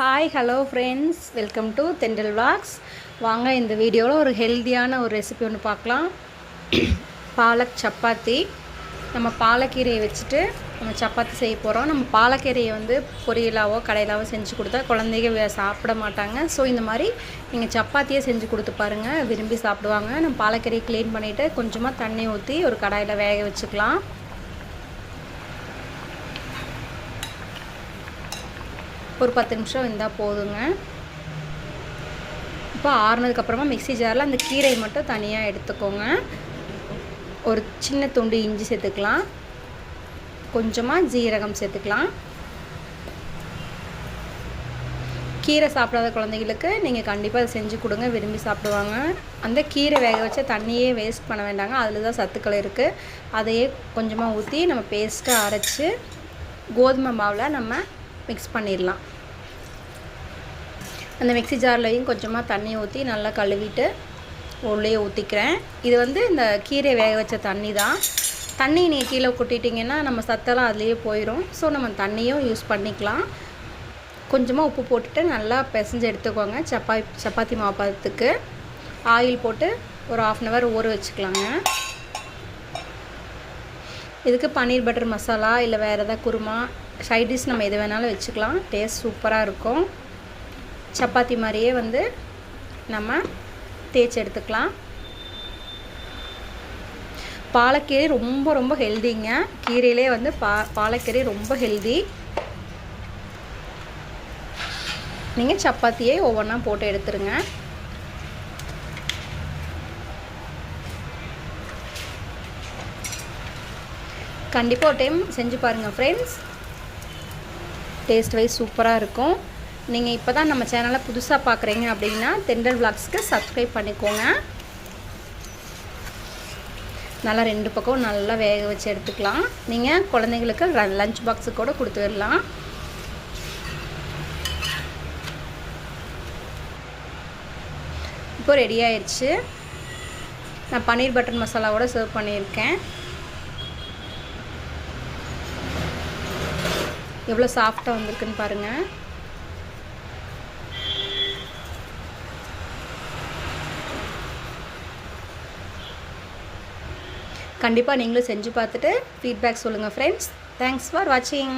Hi hello friends welcome to தெண்டல் வாக்ஸ் வாங்க இந்த வீடியோவில் ஒரு ஹெல்த்தியான ஒரு ரெசிபி ஒன்று பார்க்கலாம். பாலக் சப்பாத்தி. நம்ம பாலக்கீரையை வச்சுட்டு நம்ம சப்பாத்தி செய்ய போகிறோம் நம்ம பாலக்கீரையை வந்து பொரியலாவோ கடையிலாவோ செஞ்சு கொடுத்தா குழந்தைங்க சாப்பிட மாட்டாங்க. ஸோ இந்த மாதிரி நீங்கள் சப்பாத்தியே செஞ்சு கொடுத்து பாருங்கள் விரும்பி சாப்பிடுவாங்க. நம்ம பாலக்கீரையை க்ளீன் பண்ணிவிட்டு கொஞ்சமாக தண்ணி ஊற்றி ஒரு கடாயில் வேக வச்சுக்கலாம். ஒரு பத்து நிமிஷம் இருந்தால் போதுங்க. இப்போ ஆறுனதுக்கப்புறமா மிக்ஸி ஜாரில் அந்த கீரை மட்டும் தனியாக எடுத்துக்கோங்க. ஒரு சின்ன துண்டு இஞ்சி சேர்த்துக்கலாம். கொஞ்சமாக ஜீரகம் சேர்த்துக்கலாம். கீரை சாப்பிடாத குழந்தைகளுக்கு நீங்கள் கண்டிப்பாக அதை செஞ்சு கொடுங்க விரும்பி சாப்பிடுவாங்க. அந்த கீரை வேக வச்ச தண்ணியே வேஸ்ட் பண்ண வேண்டாங்க. அதில் தான் சத்துக்கள் இருக்குது அதையே கொஞ்சமாக ஊற்றி நம்ம பேஸ்ட்டாக அரைச்சி கோதுமை மாவில் நம்ம மிக்ஸ் பண்ணிடலாம். அந்த மிக்ஸி ஜார்லையும் கொஞ்சமாக தண்ணி ஊற்றி நல்லா கழுவிட்டு உள்ளே ஊற்றிக்கிறேன் இது வந்து இந்த கீரை வேக வச்ச தண்ணி தான். தண்ணி நீங்கள் கீழே கொட்டிட்டிங்கன்னா நம்ம சத்தெல்லாம் அதுலேயே போயிடும் ஸோ நம்ம தண்ணியும் யூஸ் பண்ணிக்கலாம். கொஞ்சமாக உப்பு போட்டுட்டு நல்லா பிசைஞ்சு எடுத்துக்கோங்க. சப்பா சப்பாத்தி மாவு பதத்துக்கு ஆயில் போட்டு ஒரு ஆஃப் அன் ஹவர் ஊற வச்சுக்கலாங்க. இதுக்கு பன்னீர் பட்டர் மசாலா இல்லை வேறு எதாவது குருமா சைட் டிஷ் நம்ம எது வேணாலும் வச்சுக்கலாம். டேஸ்ட் சூப்பராக இருக்கும். சப்பாத்தி மாதிரியே வந்து நம்ம தேய்ச்சி எடுத்துக்கலாம். பாலக்கீரை ரொம்ப ரொம்ப ஹெல்திங்க. கீரையிலே வந்து பா பாலக்கீரை ரொம்ப ஹெல்தி. நீங்கள் சப்பாத்தியே ஒவ்வொன்றா போட்டு எடுத்துருங்க. கண்டிப்பாக ஒரு டைம் செஞ்சு பாருங்கள் ஃப்ரெண்ட்ஸ் டேஸ்ட் வைஸ் சூப்பராக இருக்கும். நீங்கள் இப்போ தான் நம்ம சேனலை புதுசாக பார்க்குறீங்க அப்படின்னா தெண்டல் விளாக்ஸ்க்கு சப்ஸ்கிரைப் பண்ணிக்கோங்க. நல்லா ரெண்டு பக்கம் நல்லா வேக வச்சு எடுத்துக்கலாம். நீங்கள் குழந்தைங்களுக்கு லஞ்ச் பாக்ஸு கூட கொடுத்து விடலாம். இப்போ ரெடி ஆயிடுச்சு நான் பன்னீர் பட்டர் மசாலாவோட சர்வ் பண்ணியிருக்கேன். எவ்வளோ சாஃப்டாக வந்திருக்குன்னு பாருங்கள் கண்டிப்பாக நீங்களும் செஞ்சு பார்த்துட்டு ஃபீட்பேக் சொல்லுங்கள் ஃப்ரெண்ட்ஸ் தேங்க்ஸ் ஃபார் வாட்சிங்